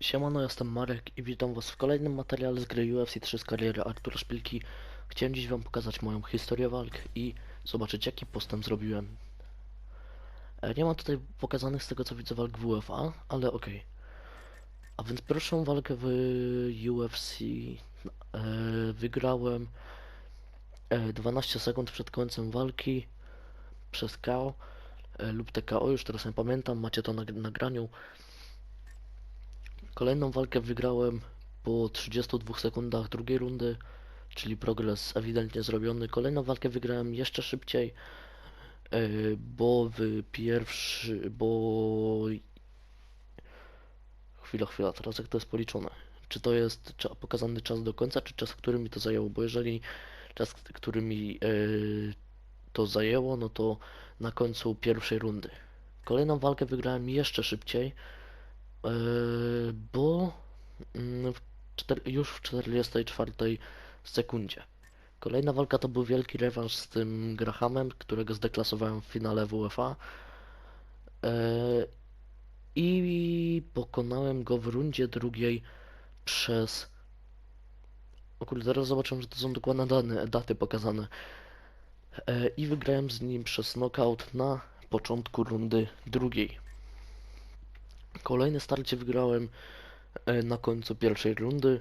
Siemano, jestem Marek i witam was w kolejnym materiale z gry UFC 3 z kariery Artura Szpilki. Chciałem dziś wam pokazać moją historię walk i zobaczyć jaki postęp zrobiłem. E, Nie ma tutaj pokazanych z tego co widzę walk w UFA, ale okej. A więc pierwszą walkę w UFC e, wygrałem e, 12 sekund przed końcem walki przez KO e, lub TKO, już teraz nie pamiętam, macie to na nagraniu. Kolejną walkę wygrałem po 32 sekundach drugiej rundy, czyli progres ewidentnie zrobiony. Kolejną walkę wygrałem jeszcze szybciej, e, bo w pierwszy, bo... Chwila, chwila, teraz jak to jest policzone? Czy to jest pokazany czas do końca, czy czas, który mi to zajęło? Bo jeżeli czas, który mi e, to zajęło, no to na końcu pierwszej rundy. Kolejną walkę wygrałem jeszcze szybciej, bo mm, już w 44 sekundzie. Kolejna walka to był wielki rewanż z tym Grahamem, którego zdeklasowałem w finale WFA. E, I pokonałem go w rundzie drugiej przez... O kurde, zaraz zobaczymy, że to są dokładne dane, daty pokazane. E, I wygrałem z nim przez knockout na początku rundy drugiej. Kolejne starcie wygrałem e, na końcu pierwszej rundy.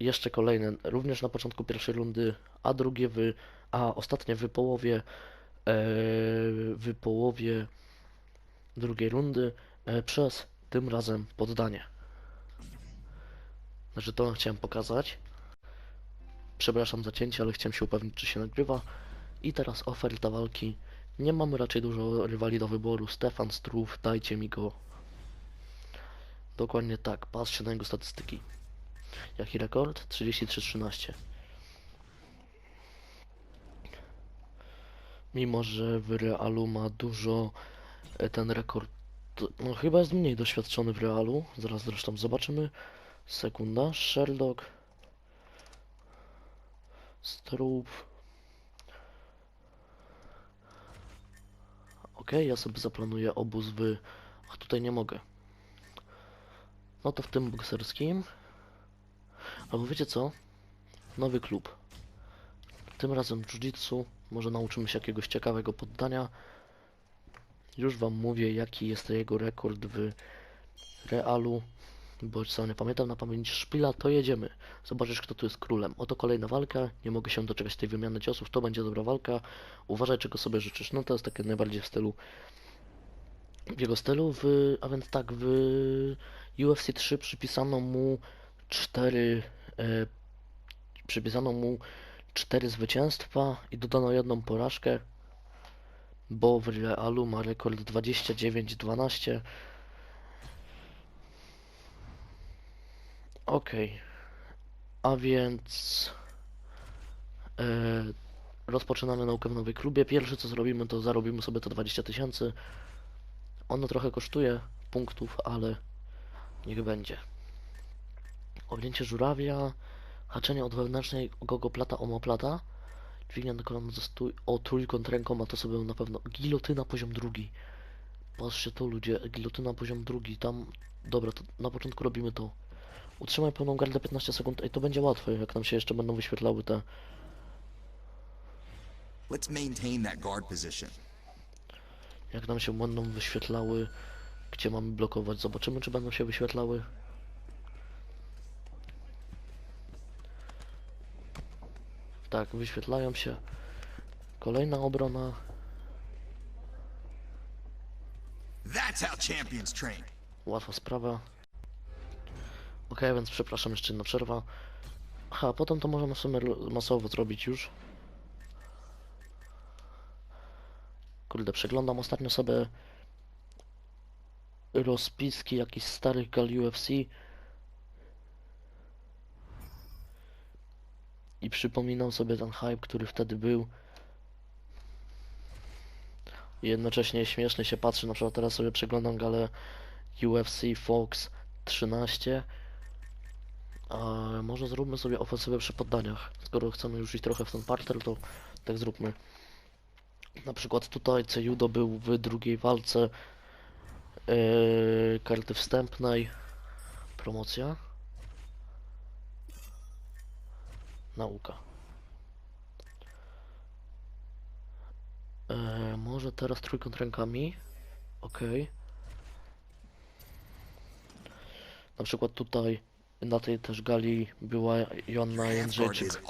Jeszcze kolejne również na początku pierwszej rundy, a drugie w, a ostatnie w połowie, e, w połowie drugiej rundy e, przez tym razem poddanie. Znaczy to chciałem pokazać. Przepraszam za cięcie, ale chciałem się upewnić, czy się nagrywa. I teraz oferta walki. Nie mamy raczej dużo rywali do wyboru. Stefan Strów, dajcie mi go. Dokładnie tak, patrzcie na jego statystyki. Jaki rekord? 33-13. Mimo, że w Realu ma dużo e, ten rekord, no chyba jest mniej doświadczony w Realu. Zaraz zresztą zobaczymy. Sekunda. Sherlock. Strup. Ok, ja sobie zaplanuję obóz w... Ach, tutaj nie mogę. No to w tym bokserskim. Albo wiecie co? Nowy klub. Tym razem jiu-jitsu. Może nauczymy się jakiegoś ciekawego poddania. Już wam mówię, jaki jest jego rekord w Realu. Bo co nie pamiętam na pamięć szpila, to jedziemy. Zobaczysz, kto tu jest królem. Oto kolejna walka. Nie mogę się doczekać tej wymiany ciosów. To będzie dobra walka. Uważaj, czego sobie życzysz. No to jest takie najbardziej w stylu. W jego stylu, w, a więc tak, w UFC 3 przypisano mu 4 e, przypisano mu 4 zwycięstwa i dodano jedną porażkę, bo w Realu ma rekord 29-12. Okej, a więc e, rozpoczynamy naukę w nowej klubie. Pierwsze co zrobimy, to zarobimy sobie to 20 tysięcy. Ono trochę kosztuje punktów, ale niech będzie. Objęcie żurawia, haczenie od wewnętrznej gogoplata omoplata, dźwignia na kolano o trójkąt ręką, a to sobie na pewno, gilotyna poziom drugi. Patrzcie to ludzie, gilotyna poziom drugi, tam, dobra, to na początku robimy to. Utrzymaj pełną gardę 15 sekund, ej to będzie łatwe, jak nam się jeszcze będą wyświetlały te, Let's maintain that guard position. Jak nam się będą wyświetlały, gdzie mamy blokować, zobaczymy czy będą się wyświetlały. Tak, wyświetlają się. Kolejna obrona. Łatwa sprawa. Ok, więc przepraszam, jeszcze jedna przerwa. Aha, potem to możemy w sumie masowo zrobić już. Kurde, przeglądam ostatnio sobie rozpiski jakichś starych gal UFC i przypominam sobie ten hype, który wtedy był. I jednocześnie śmiesznie się patrzy, na przykład teraz sobie przeglądam galę UFC Fox 13. A może zróbmy sobie ofensywę przy poddaniach. Skoro chcemy już iść trochę w ten parter, to tak zróbmy. Na przykład tutaj Cejudo był w drugiej walce yy, karty wstępnej. Promocja. Nauka. E, może teraz trójkąt rękami. Okej. Na przykład tutaj na tej też gali była guard Jędrzejczyk.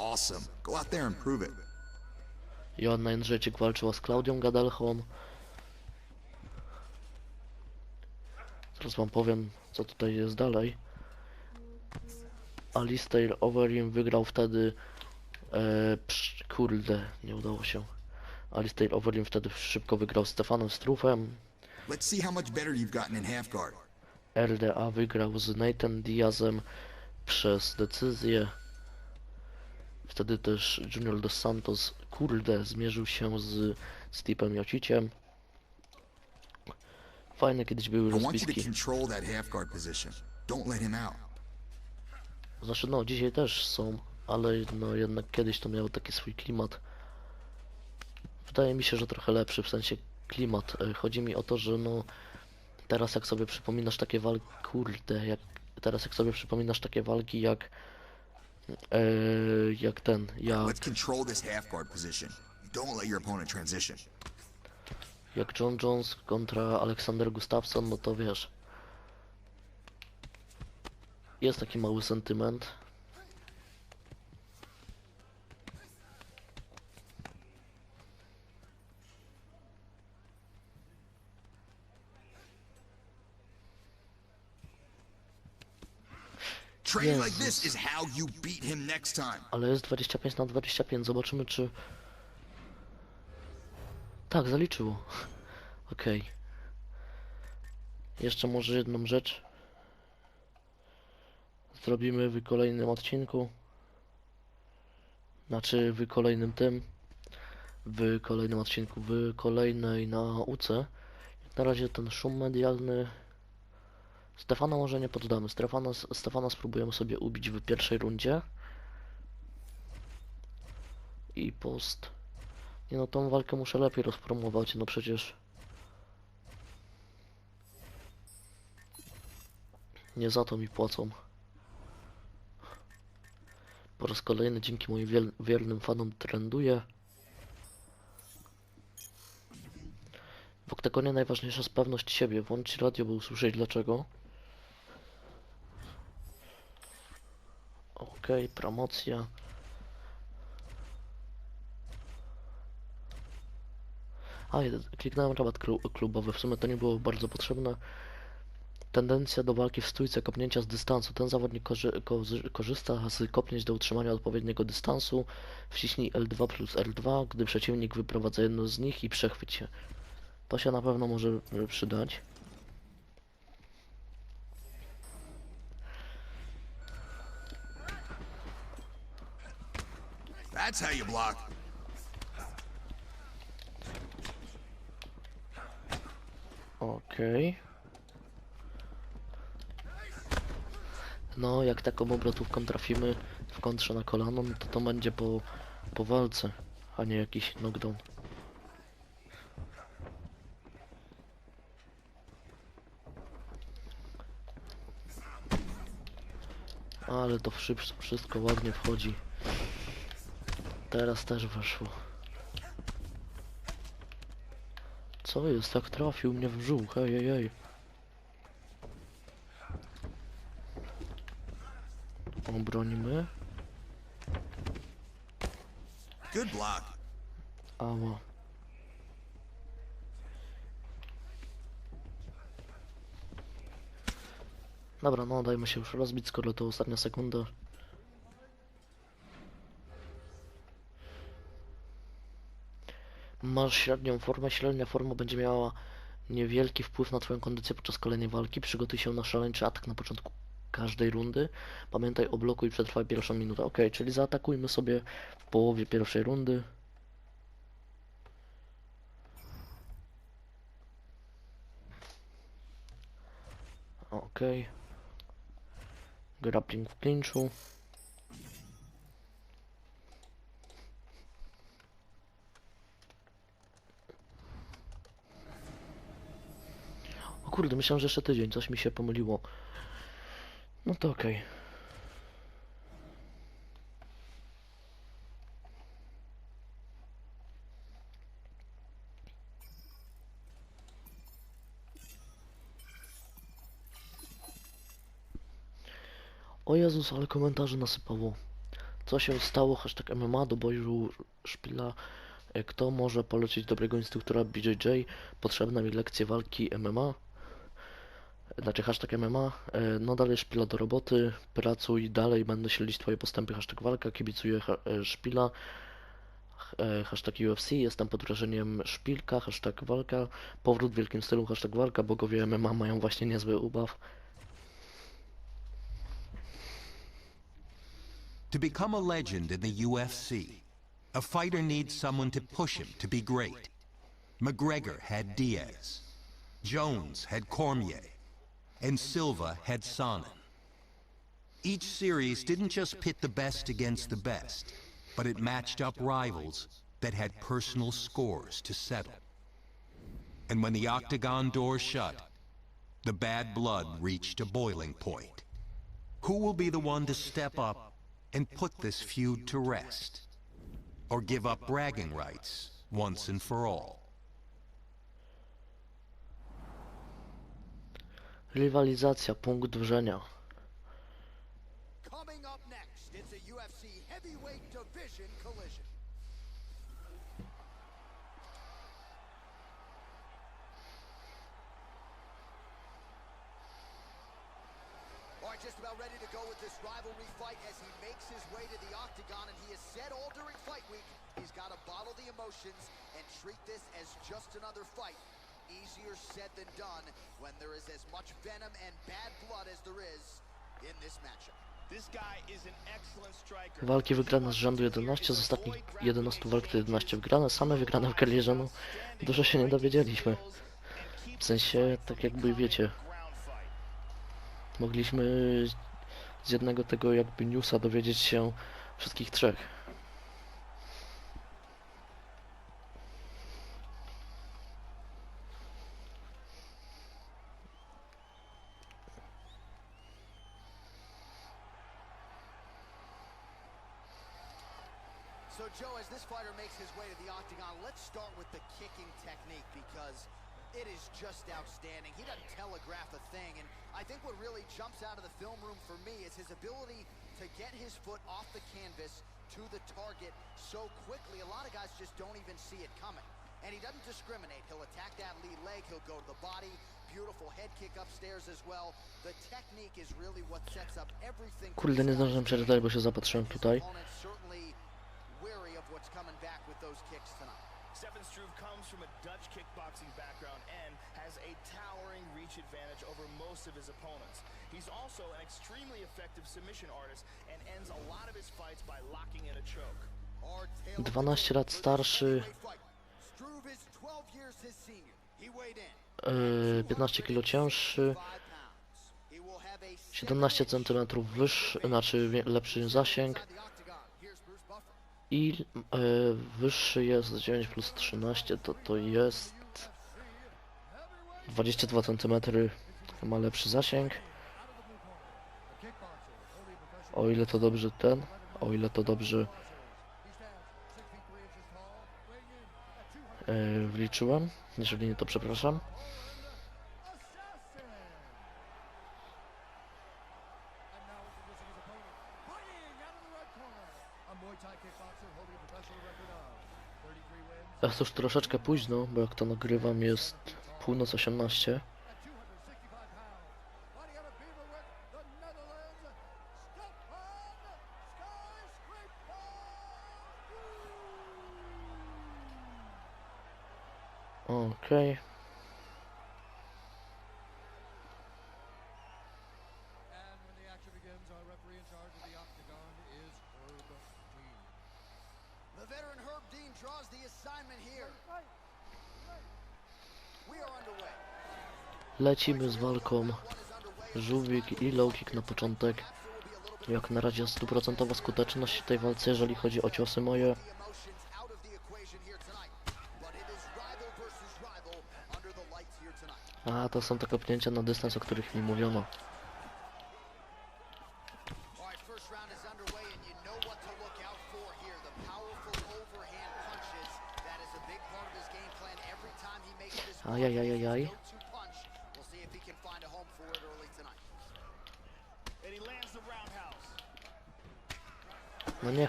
Joanna Jędrzejczyk walczyła z Klaudią Gadelchą. Zaraz wam powiem, co tutaj jest dalej. Alistair Overeem wygrał wtedy... E, psz, kurde, nie udało się. Alistair Overeem wtedy szybko wygrał z Stefanem guard. RDA wygrał z Nathan Diazem przez decyzję. Wtedy też Junior Dos Santos, kurde, zmierzył się z Steepem Jociciem. Fajne kiedyś były I want you to rozpiski. control that half guard position. Don't let him out. Znaczy no, dzisiaj też są, ale no jednak kiedyś to miało taki swój klimat. Wydaje mi się, że trochę lepszy, w sensie klimat. E, Chodzi mi o to, że no teraz jak sobie przypominasz takie walki, kurde, jak teraz jak sobie przypominasz takie walki jak e, jak ten, jak, Let's control this half guard position. Don't let your opponent transition. jak John Jones kontra Aleksander Gustafsson, no to wiesz. Jest taki mały sentyment. Training like this Jesus. is how you beat him next time. Ale jest 25 na 25. Zobaczymy, czy. Tak, zaliczyło. Okej. Jeszcze może jedną rzecz. Zrobimy w kolejnym odcinku. Znaczy w kolejnym tym. W kolejnym odcinku, w kolejnej nauce. Jak na razie ten szum medialny. Stefana może nie poddamy. Stefana, Stefana spróbujemy sobie ubić w pierwszej rundzie i post. Nie no, tą walkę muszę lepiej rozpromować, no przecież. Nie za to mi płacą. Po raz kolejny dzięki moim wiernym fanom trenduję. W oktagonie najważniejsza jest pewność siebie. Włączcie radio, by usłyszeć dlaczego. Okej, promocja. A, kliknąłem rabat klu- klubowy, w sumie to nie było bardzo potrzebne. Tendencja do walki w stójce, kopnięcia z dystansu. Ten zawodnik korzy korzy korzysta z kopnięć do utrzymania odpowiedniego dystansu. Wciśnij L2 plus L2, gdy przeciwnik wyprowadza jedno z nich i przechwyć się. To się na pewno może y, przydać. That's how you block. Okej. No, jak taką obrotówką trafimy w kontrze na kolano, no to to będzie po, po walce, a nie jakiś knockdown. Ale to wszy- wszystko ładnie wchodzi. Teraz też weszło. Co jest? Tak trafił mnie w brzuch, ej, ej, ej. Obronimy. Good block. Ała. Dobra, no dajmy się już rozbić, skoro to ostatnia sekunda. Masz średnią formę, średnia forma będzie miała niewielki wpływ na twoją kondycję podczas kolejnej walki. Przygotuj się na szaleńczy atak na początku każdej rundy. Pamiętaj o bloku i przetrwaj pierwszą minutę. Ok, czyli zaatakujmy sobie w połowie pierwszej rundy. Okej. Grappling w clinchu. Kurde, myślałem, że jeszcze tydzień, coś mi się pomyliło. No to okej. O Jezus, ale komentarzy nasypało. Co się stało? Hashtag MMA do boju szpila. E, Kto może polecić dobrego instruktora BJJ? Potrzebne mi lekcje walki MMA. Znaczy hashtag MMA. E, No dalej szpila do roboty. Pracuj dalej, będę śledzić twoje postępy. Hashtag walka. Kibicuję e, szpila. E, Hashtag UFC. Jestem pod wrażeniem szpilka. Hashtag walka. Powrót w wielkim stylu. Hashtag walka. Bogowie MMA mają właśnie niezły ubaw. To become a legend in the UFC, a fighter needs someone to push him to be great. McGregor had Diaz, Jones had Cormier, and Silva had Sonnen. Each series didn't just pit the best against the best, but it matched up rivals that had personal scores to settle. And when the octagon door shut, the bad blood reached a boiling point. Who will be the one to step up and put this feud to rest? Or give up bragging rights once and for all? Rywalizacja, punkt wrzenia. Coming up next, it's a UFC heavyweight division collision. All right, just about ready to go with this rivalry fight as he makes his way to the octagon, and he has said all during fight week he's got to bottle the emotions and treat this as just another fight. Easier said than done when there is as much venom and bad blood as there is in this matchup. This guy is an excellent striker. Walki wygrane z rzędu 11, z ostatnich 11 walk to 11 wygrane, same wygrane w karierze, no dużo się nie dowiedzieliśmy. W sensie, tak jakby wiecie, mogliśmy z jednego tego jakby newsa dowiedzieć się wszystkich trzech. Out of the film room for me is his ability to get his foot off the canvas to the target so quickly. A lot of guys just don't even see it coming. And he doesn't discriminate. He'll attack that lead leg, he'll go to the body. Beautiful head kick upstairs as well. The technique is really what sets up everything. Kurde, nie zdążyłem przeczytać, bo się zapatrzyłem tutaj. certainly wary of what's coming back with those kicks tonight. Stefan Struve comes from a Dutch kickboxing background and has a towering reach advantage over most of his opponents. He's also an extremely effective submission artist and ends a lot of his fights by locking in a choke. Our tale of 12 lat starszy, fight. Struve is 12 years his senior. He weighed in yy, 15 kg cięższy, 5 pounds. He will have a 17 cm wyższy, znaczy lepszy zasięg i yy, wyższy jest 9 plus 13, to to jest 22 cm, ma lepszy zasięg. O ile to dobrze ten, o ile to dobrze yy, wliczyłem, jeżeli nie to przepraszam. Jest już troszeczkę późno, bo jak to nagrywam jest północ 18. Okej. And Lecimy z walką żółwik i low kick na początek. Jak na razie stuprocentowa skuteczność w tej walce, jeżeli chodzi o ciosy moje. A, to są te kopnięcia na dystans, o których mi mówiono.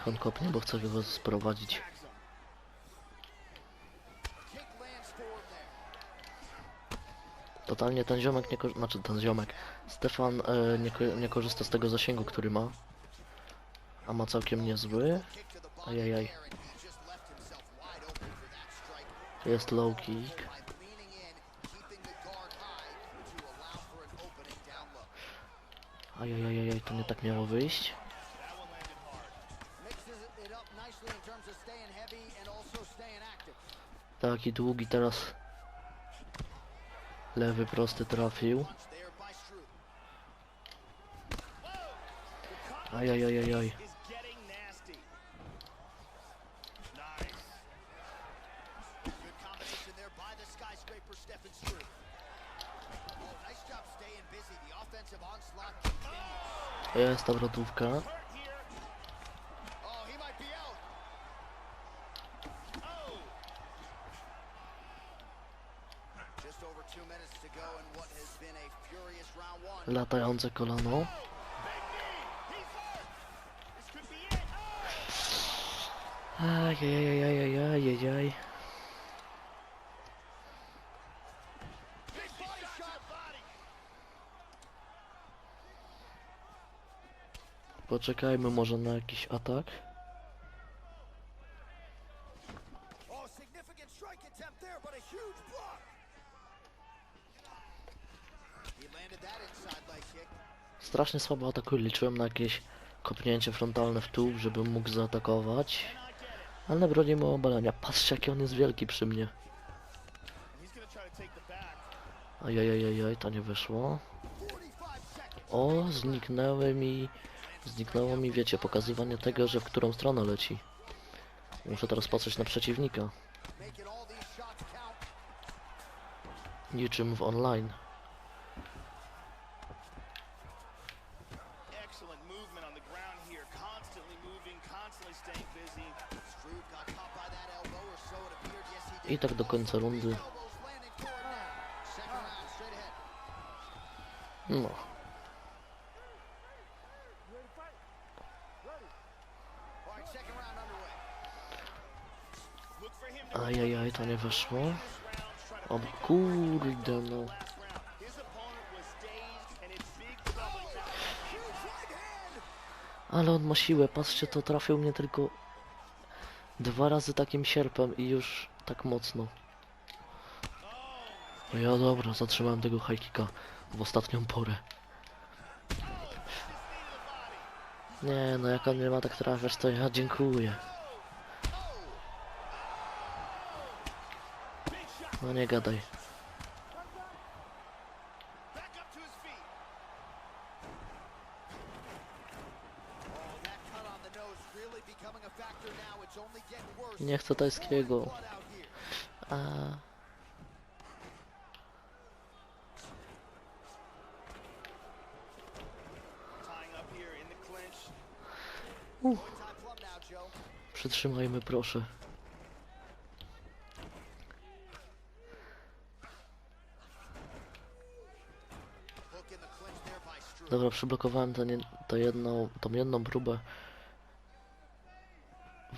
Niech on kopnie, bo chce go sprowadzić. Totalnie ten ziomek nie korzysta, znaczy ten ziomek. Stefan e, nie, ko- nie korzysta z tego zasięgu, który ma. A ma całkiem niezły. Ajajaj. Jest low kick. Ajajajajaj, to nie tak miało wyjść. Taki długi teraz. Lewy prosty trafił. Ajajajajaj. Is getting nasty. Nice. Good combination there by the skyscraper, Stefan Struve. Oh, nice job staying busy. The offensive onslaught continues. Jest ta wrotówka. Hurt here. Oh, he might be out. Oh. Just over two minutes to go in what has been a furious round one. Latające kolano. Big knee. He's hurt. This could be it. Oh. Ajajajajajajajaj. Poczekajmy może na jakiś atak. Strasznie słabo atakuje. Liczyłem na jakieś kopnięcie frontalne w tył, żebym mógł zaatakować. Ale na broni ma obalenia. Patrzcie jaki on jest wielki przy mnie. Ajajajajaj, to nie wyszło. 45 seconds. O, zniknęły mi... Zniknęło mi, wiecie, pokazywanie tego, że w którą stronę leci. Muszę teraz patrzeć na przeciwnika. Niczym w online. I tak do końca rundy. No. Ajajaj, to nie to O kurde no. Ale on ma siłę, patrzcie, to trafił mnie tylko dwa razy takim sierpem i już tak mocno. No ja dobra, zatrzymałem tego high kicka w ostatnią porę. Nie, no jak on nie ma tak trafiać, to ja dziękuję. No nie gadaj. Nie chcę tajskiego. A, Joe. przytrzymajmy proszę. Dobra, przyblokowałem tę nie- tę jedną, tą jedną próbę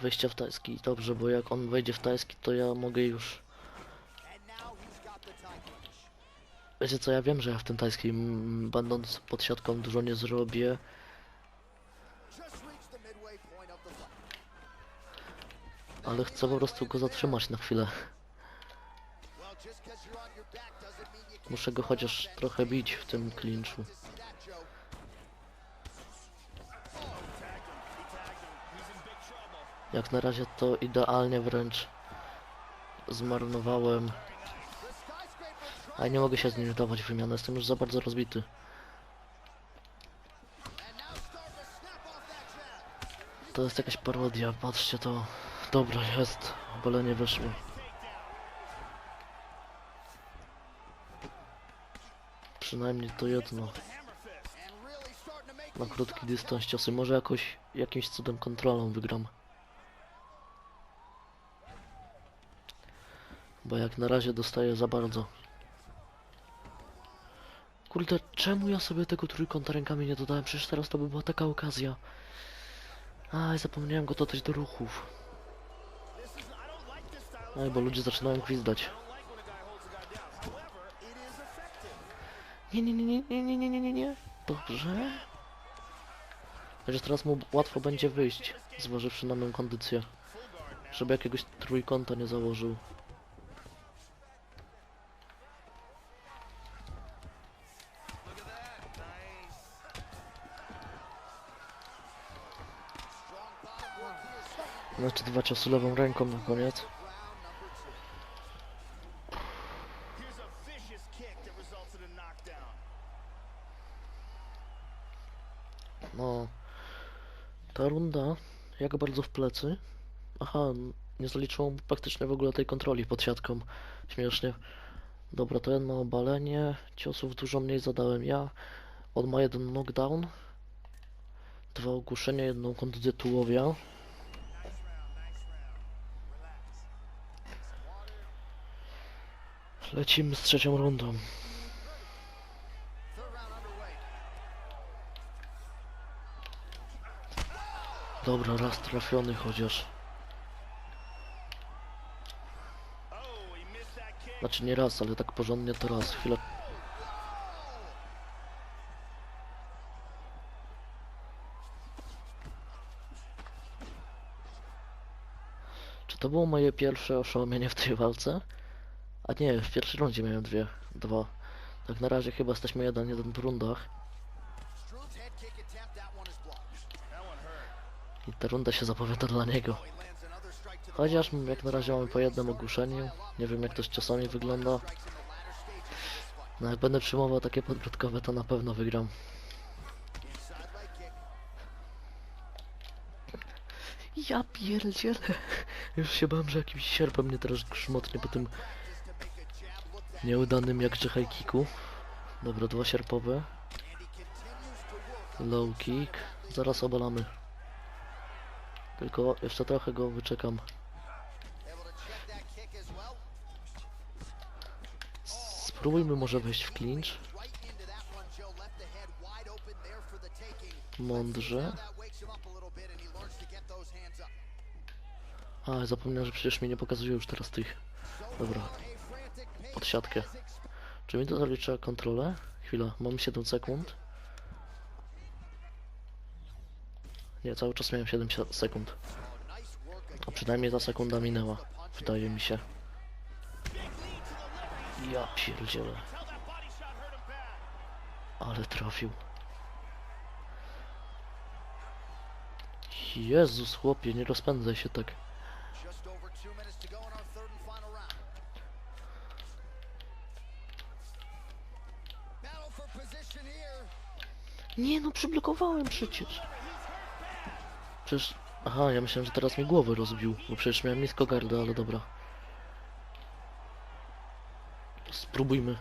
wejścia w tajski. Dobrze, bo jak on wejdzie w tajski, to ja mogę już... Wiecie co, ja wiem, że ja w tym tajskim, mm, będąc pod siatką, dużo nie zrobię, ale chcę po prostu go zatrzymać na chwilę. Muszę go chociaż trochę bić w tym klinczu. to see that, Joe. Tagged him. He tagged him. He's in big trouble. Jak na razie to idealnie wręcz zmarnowałem. A nie mogę się z nim dawać w wymianę, jestem już za bardzo rozbity. to jest jakaś parodia, patrzcie to. Dobra, jest. Obalenie wyszło. Przynajmniej to jedno. Na krótki dystans ciosy. Może jakoś, jakimś cudem kontrolą wygram. Bo jak na razie dostaję za bardzo. Kurde, czemu ja sobie tego trójkąta rękami nie dodałem? Przecież teraz to by była taka okazja. Aj, zapomniałem go dodać do ruchów. Aj, bo ludzie zaczynają gwizdać. Nie, nie, nie, nie, nie, nie, nie, nie, nie. Dobrze. Chociaż teraz mu łatwo będzie wyjść, zważywszy na moją kondycję. Żeby jakiegoś trójkąta nie założył. Znaczy dwa ciosy lewą ręką na koniec. No. Ta runda, jak bardzo w plecy. Aha, nie zaliczyło mu praktycznie w ogóle tej kontroli pod siatką. Śmiesznie. Dobra, to jedno obalenie. Ciosów dużo mniej zadałem ja. On ma jeden knockdown. Dwa ogłuszenia, jedną kontuzję tułowia. Lecimy z trzecią rundą. Dobra, raz trafiony chociaż. Znaczy nie raz, ale tak porządnie to raz. Chwilę. Czy to było moje pierwsze oszołomienie w tej walce? A nie, w pierwszej rundzie miałem dwie, dwa. Tak na razie chyba jesteśmy jeden, jeden w rundach. I ta runda się zapowiada dla niego. Chociaż jak na razie mamy po jednym ogłuszeniu. Nie wiem jak to z czasami wygląda. No jak będę przyjmował takie podbródkowe, to na pewno wygram. Ja pierdzielę. Już się bałem, że jakimś sierpem mnie teraz grzmotnie po tym Nieudanym jak high kicku. Dobra, dwa sierpowe. Low kick. Zaraz obalamy. Tylko jeszcze trochę go wyczekam. Spróbujmy może wejść w clinch. Mądrze. A, zapomniałem, że przecież mnie nie pokazuje już teraz tych. Dobra, pod siatkę. Czy mi to zalicza kontrolę? Chwila, mam 7 sekund. Nie, cały czas miałem 7 si- sekund. A przynajmniej ta sekunda minęła. Wydaje mi się. Ja pierdzielę. Ale trafił. Jezus chłopie, nie rozpędzaj się tak. Nie no, przyblokowałem przecież. Przecież... Aha, ja myślałem, że teraz mi głowę rozbił, bo przecież miałem nisko gardę, ale dobra. Spróbujmy.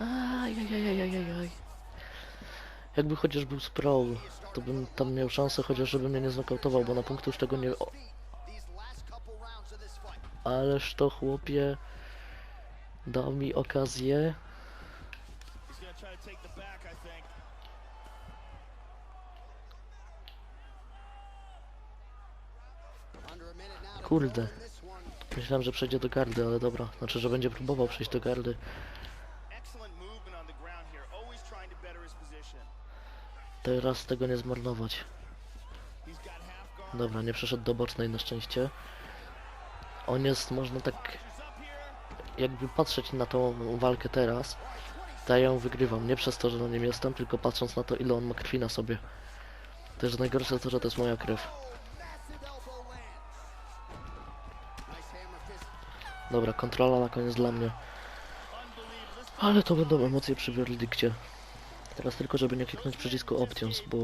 Ajajajajajaj. Jakby chociaż był sprawl, to bym tam miał szansę chociaż, żeby mnie nie znokautował, bo na punktu już tego nie... O, ależ to chłopie... Dał mi okazję. He's gonna try to take the back, I think. Under a minute now to Kurde. Myślałem, że przejdzie do gardy, ale dobra. Znaczy, że będzie próbował przejść do gardy. Teraz tego nie zmarnować. Dobra, nie przeszedł do bocznej na szczęście. On jest, można tak jakby patrzeć na tą walkę teraz, to ja ją wygrywam. Nie przez to, że na nim jestem, tylko patrząc na to, ile on ma krwi na sobie. To jest najgorsze to, że to jest moja krew. Dobra, kontrola na koniec dla mnie. Ale to będą emocje przy werdykcie. Teraz tylko, żeby nie kliknąć przycisku Options, bo...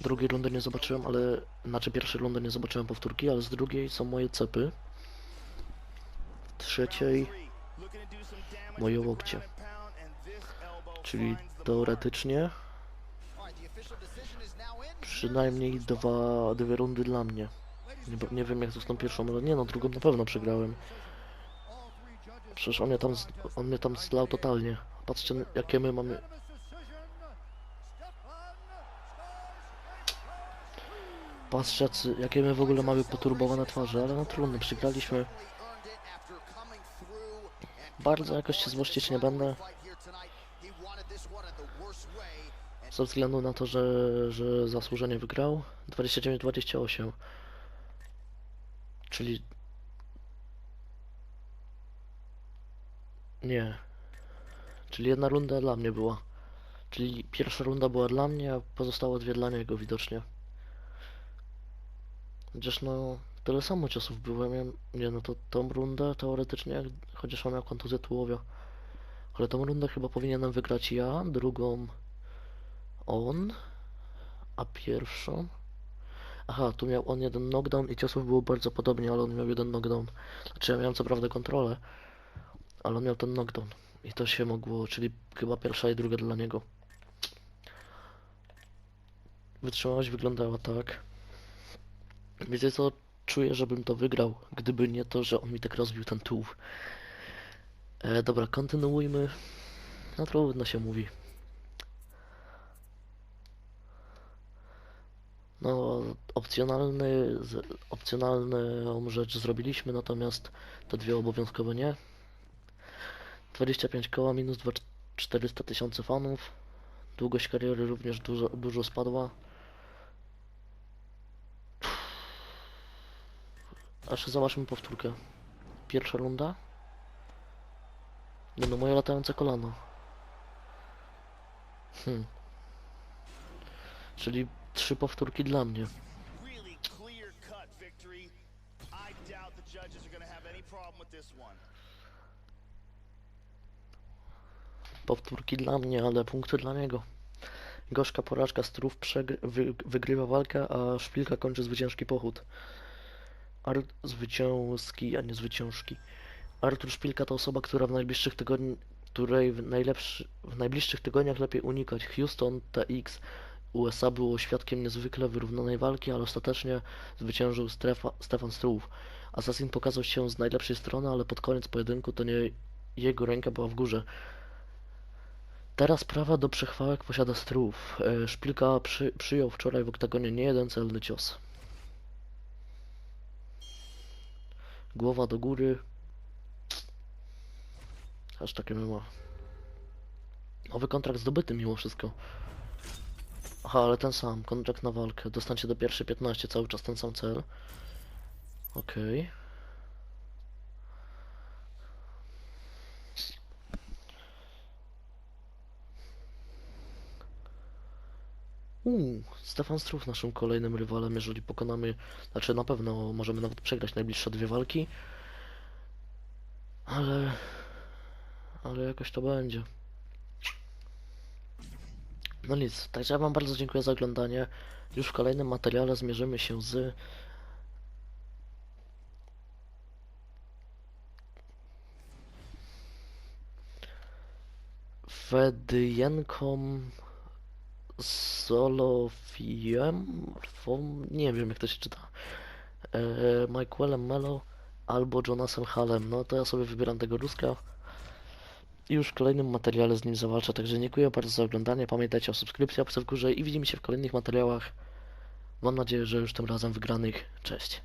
Drugiej rundy nie zobaczyłem, ale... Znaczy pierwszej rundy nie zobaczyłem powtórki, ale z drugiej są moje cepy. W trzeciej... Moje łokcie. Czyli teoretycznie przynajmniej dwa, dwie rundy dla mnie. Nie, nie wiem jak z tą pierwszą, ale nie no, drugą na pewno przegrałem. Przecież on mnie tam, on mnie tam zlał totalnie. Patrzcie jakie my mamy... Patrzcie jakie my w ogóle mamy poturbowane twarze, ale no trudno, przegraliśmy. Bardzo jakoś się złościć nie będę. Ze względu na to, że, że zasłużenie wygrał. 29-28 Czyli Nie. Czyli jedna runda dla mnie była. Czyli pierwsza runda była dla mnie, a pozostałe dwie dla niego widocznie. Chociaż no Tyle samo ciosów było, ja nie no to tą rundę teoretycznie, chociaż on miał kontuzję tułowia Ale tą rundę chyba powinienem wygrać ja, drugą on, a pierwszą. Aha, tu miał on jeden knockdown i ciosów było bardzo podobnie, ale on miał jeden knockdown. Znaczy ja miałem co prawda kontrolę, ale on miał ten knockdown. I to się mogło, czyli chyba pierwsza i druga dla niego. Wytrzymałość wyglądała tak. Wiecie co? Czuję, żebym to wygrał, gdyby nie to, że on mi tak rozbił ten tułów. E, dobra, kontynuujmy. No trudno się mówi. No, opcjonalny, opcjonalną rzecz zrobiliśmy, natomiast te dwie obowiązkowe nie. 25 koła minus 2 400 tysięcy fanów. Długość kariery również dużo, dużo spadła. Aż zobaczmy powtórkę. Pierwsza runda. No, moje latające kolano. Hmm. Czyli trzy powtórki dla mnie. Powtórki dla mnie, ale punkty dla niego. Gorzka porażka Strów wygrywa walkę, a Szpilka kończy zwycięski pochód. Ar zwycięski, a nie zwyciężki. Artur Szpilka to osoba, która w najbliższych tygodni której w, najlepszy, w najbliższych tygodniach lepiej unikać. Houston TX USA było świadkiem niezwykle wyrównanej walki, ale ostatecznie zwyciężył Strefa, Stefan Strów. Assassin pokazał się z najlepszej strony, ale pod koniec pojedynku to nie jego ręka była w górze. Teraz prawa do przechwałek posiada Strów. E, Szpilka przy, przyjął wczoraj w oktagonie nie jeden celny cios. Głowa do góry. Aż takie ma. Nowy kontrakt zdobyty mimo wszystko. Aha, ale ten sam. Kontrakt na walkę. Dostańcie do pierwszej 15. Cały czas ten sam cel. Okej. Uuu, Stefan Strów naszym kolejnym rywalem, jeżeli pokonamy, znaczy na pewno możemy nawet przegrać najbliższe dwie walki, ale, ale jakoś to będzie. No nic, także ja wam bardzo dziękuję za oglądanie. Już w kolejnym materiale zmierzymy się z Fedyjenką Solofiem, nie wiem jak to się czyta, e, Michaelem Melo albo Jonasem Hallem, no to ja sobie wybieram tego Ruska. I już w kolejnym materiale z nim zawalczę, także dziękuję bardzo za oglądanie, pamiętajcie o subskrypcji, łapce w górze i widzimy się w kolejnych materiałach, mam nadzieję, że już tym razem wygranych, cześć.